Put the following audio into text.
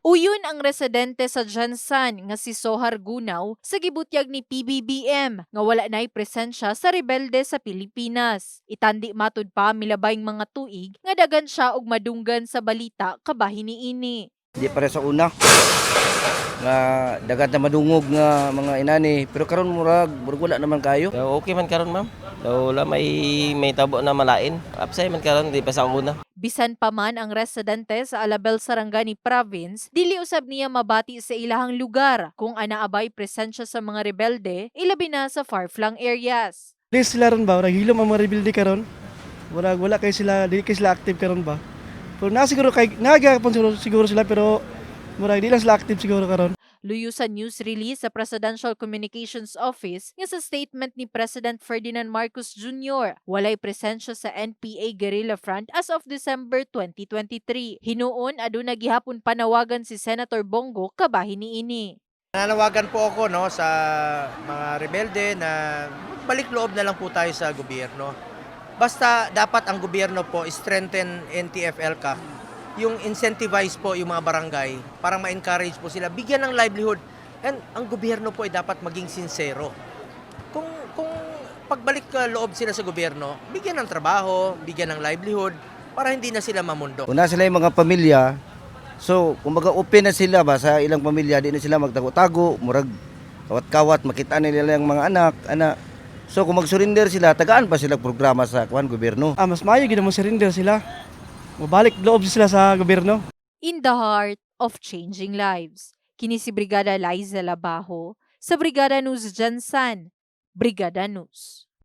Uyon ang residente sa Jansan nga si Sohar Gunaw sa gibutyag ni PBBM nga wala na'y presensya sa rebelde sa Pilipinas. Itandi matud pa milabayng mga tuig nga dagan siya og madunggan sa balita kabahin niini. Di pare sa una nga dagat na madungog nga mga inani pero karon murag murag wala naman kayo okay man karon ma'am. Daw wala may may tabo na malain. Apsay man karon di pa sa una. Bisan pa man ang residente sa Alabel Sarangani Province, dili usab niya mabati sa ilahang lugar kung anaabay presensya sa mga rebelde, ilabi na sa far-flung areas. Di sila ron ba? Murag hilom ang mga rebuildi karon. Murag wala kay sila, di kay sila active karon ba? Pero na siguro kay naga siguro, siguro sila pero murag di lang sila active siguro karon. Luyo news release sa Presidential Communications Office nga sa statement ni President Ferdinand Marcos Jr. walay presensya sa NPA Guerrilla Front as of December 2023. Hinuon aduna gihapon panawagan si Senator Bongo kabahin niini. Nananawagan po ako no sa mga rebelde na balik loob na lang po tayo sa gobyerno. Basta dapat ang gobyerno po strengthen NTFL ka. Yung incentivize po yung mga barangay para ma-encourage po sila, bigyan ng livelihood. And ang gobyerno po ay dapat maging sincero. Kung kung pagbalik ka loob sila sa gobyerno, bigyan ng trabaho, bigyan ng livelihood para hindi na sila mamundo. una sila yung mga pamilya so kumbaga open na sila ba sa ilang pamilya di na sila magtago-tago murag kawat-kawat makita nila yung mga anak anak so kung mag-surrender sila tagaan pa sila programa sa kuan gobyerno Ah, mas maayo gid mo surrender sila. Mabalik loob sila sa gobyerno. In the heart of changing lives. Kini si Brigada Liza Labajo sa Brigada News Jansan. Brigada News.